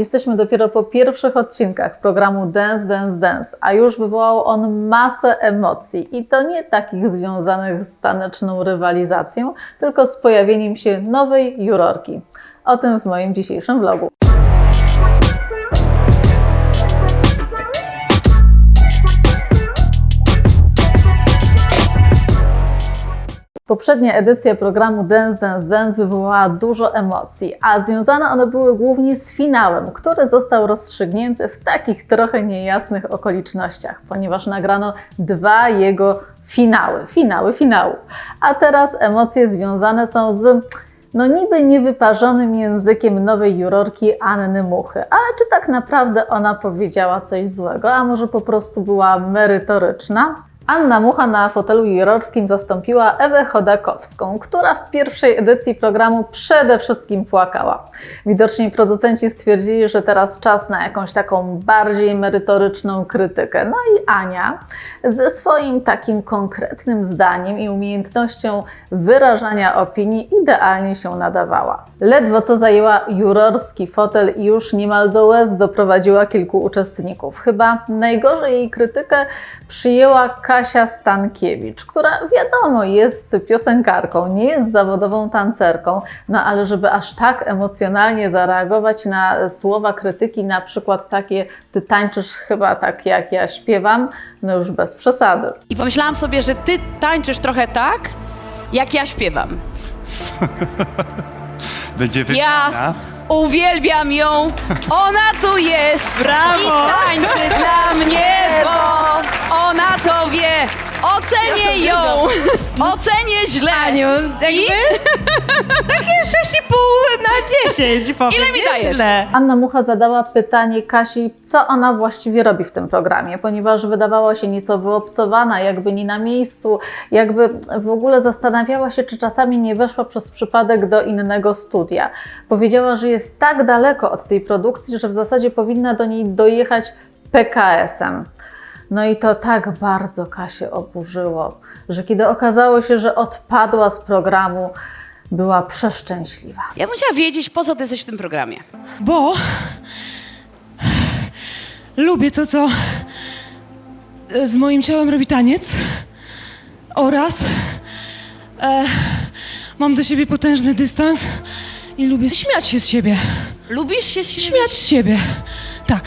Jesteśmy dopiero po pierwszych odcinkach programu Dance, Dance, Dance, a już wywołał on masę emocji i to nie takich związanych z taneczną rywalizacją, tylko z pojawieniem się nowej jurorki. O tym w moim dzisiejszym vlogu. Poprzednia edycja programu Dance Dance Dance wywołała dużo emocji, a związane one były głównie z finałem, który został rozstrzygnięty w takich trochę niejasnych okolicznościach, ponieważ nagrano dwa jego finały, finały finału. A teraz emocje związane są z no niby niewyparzonym językiem nowej jurorki Anny Muchy. Ale czy tak naprawdę ona powiedziała coś złego, a może po prostu była merytoryczna? Anna Mucha na fotelu jurorskim zastąpiła Ewę Chodakowską, która w pierwszej edycji programu przede wszystkim płakała. Widocznie producenci stwierdzili, że teraz czas na jakąś taką bardziej merytoryczną krytykę. No i Ania ze swoim takim konkretnym zdaniem i umiejętnością wyrażania opinii idealnie się nadawała. Ledwo co zajęła jurorski fotel i już niemal do łez doprowadziła kilku uczestników. Chyba najgorzej jej krytykę przyjęła Kasia Stankiewicz, która wiadomo jest piosenkarką, nie jest zawodową tancerką, no ale żeby aż tak emocjonalnie zareagować na słowa krytyki, na przykład takie ty tańczysz chyba tak jak ja śpiewam, no już bez przesady. I pomyślałam sobie, że ty tańczysz trochę tak, jak ja śpiewam. Będzie Ja wygrana. uwielbiam ją, ona tu jest Brawo! i tańczy dla mnie, Ocenię ją, ocenię źle. Aniu, jakby I takie 6,5 na 10 powiem. Ile mi dajesz? Nieźle. Anna Mucha zadała pytanie Kasi, co ona właściwie robi w tym programie, ponieważ wydawała się nieco wyobcowana, jakby nie na miejscu, jakby w ogóle zastanawiała się, czy czasami nie weszła przez przypadek do innego studia. Powiedziała, że jest tak daleko od tej produkcji, że w zasadzie powinna do niej dojechać PKS-em. No i to tak bardzo Kasię oburzyło, że kiedy okazało się, że odpadła z programu, była przeszczęśliwa. ja bym chciała wiedzieć, po co ty jesteś w tym programie. Bo lubię to, co z moim ciałem robi taniec oraz e, mam do siebie potężny dystans i lubię śmiać się z siebie. Lubisz się śmiać? Śmiać z siebie. Tak.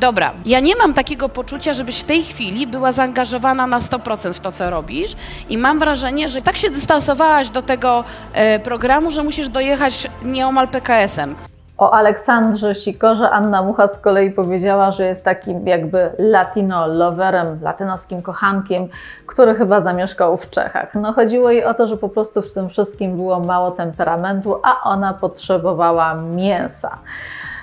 Dobra, ja nie mam takiego poczucia, żebyś w tej chwili była zaangażowana na 100% w to, co robisz i mam wrażenie, że tak się dystansowałaś do tego e, programu, że musisz dojechać nieomal PKS-em. O Aleksandrze Sikorze Anna Mucha z kolei powiedziała, że jest takim jakby latino loverem, latynoskim kochankiem, który chyba zamieszkał w Czechach. No chodziło jej o to, że po prostu w tym wszystkim było mało temperamentu, a ona potrzebowała mięsa.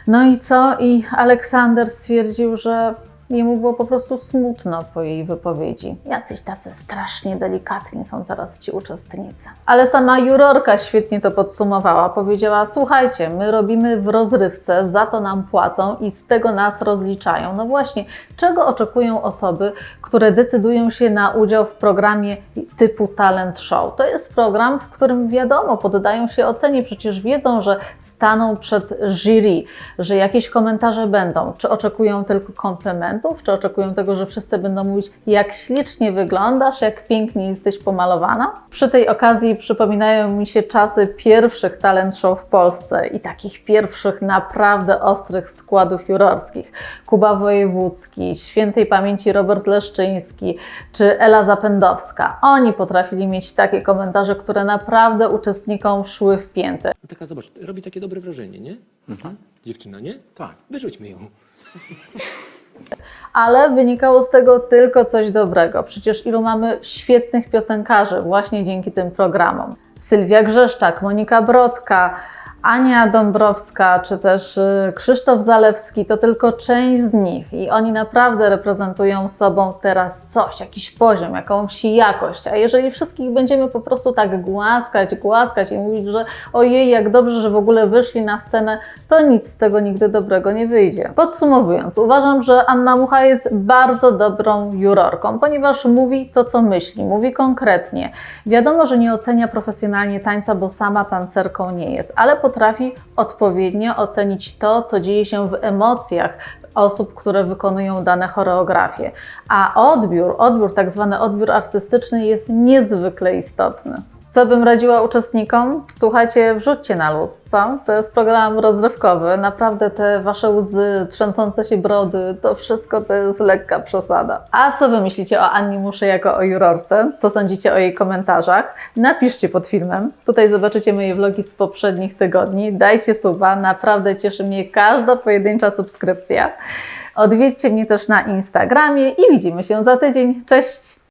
No i co? I Aleksander stwierdził, że jemu było po prostu smutno po jej wypowiedzi. Jacyś tacy strasznie delikatni są teraz ci uczestnicy. Ale sama jurorka świetnie to podsumowała. Powiedziała: Słuchajcie, my robimy w rozrywce, za to nam płacą i z tego nas rozliczają. No właśnie, czego oczekują osoby, które decydują się na udział w programie typu talent show? To jest program, w którym wiadomo, poddają się ocenie, przecież wiedzą, że staną przed jury, że jakieś komentarze będą. Czy oczekują tylko komplementów, czy oczekują tego, że wszyscy będą mówić, jak ślicznie wyglądasz, jak pięknie jesteś pomalowana? Przy tej okazji przypominają mi się czasy pierwszych talent show w Polsce i takich pierwszych naprawdę ostrych składów jurorskich. Kuba Wojewódzki, świętej pamięci Robert Leszczyński czy Ela Zapędowska. Oni potrafili mieć takie komentarze, które naprawdę uczestnikom szły w pięty. Taka, zobacz, robi takie dobre wrażenie, nie? Dziewczyna, nie? Tak. Wyrzućmy ją. ale wynikało z tego tylko coś dobrego. Przecież ilu mamy świetnych piosenkarzy właśnie dzięki tym programom. Sylwia Grzeszczak, Monika Brodka, Ania Dąbrowska, czy też y, Krzysztof Zalewski, to tylko część z nich i oni naprawdę reprezentują sobą teraz coś, jakiś poziom, jakąś jakość. A jeżeli wszystkich będziemy po prostu tak głaskać, głaskać i mówić, że ojej, jak dobrze, że w ogóle wyszli na scenę, to nic z tego nigdy dobrego nie wyjdzie. Podsumowując, uważam, że Anna Mucha jest bardzo dobrą jurorką, ponieważ mówi to, co myśli, mówi konkretnie. Wiadomo, że nie ocenia profesjonalnie tańca, bo sama tancerką nie jest, ale potrafi potrafi odpowiednio ocenić to, co dzieje się w emocjach osób, które wykonują dane choreografie. A odbiór, odbiór, tak zwany odbiór artystyczny jest niezwykle istotny. Co bym radziła uczestnikom? Słuchajcie, wrzućcie na luz, co? To jest program rozrywkowy. Naprawdę te wasze łzy, trzęsące się brody, to wszystko to jest lekka przesada. A co wy myślicie o Anni Muszy jako o jurorce? Co sądzicie o jej komentarzach? Napiszcie pod filmem. Tutaj zobaczycie moje vlogi z poprzednich tygodni. Dajcie suba, naprawdę cieszy mnie każda pojedyncza subskrypcja. Odwiedźcie mnie też na Instagramie i widzimy się za tydzień. Cześć!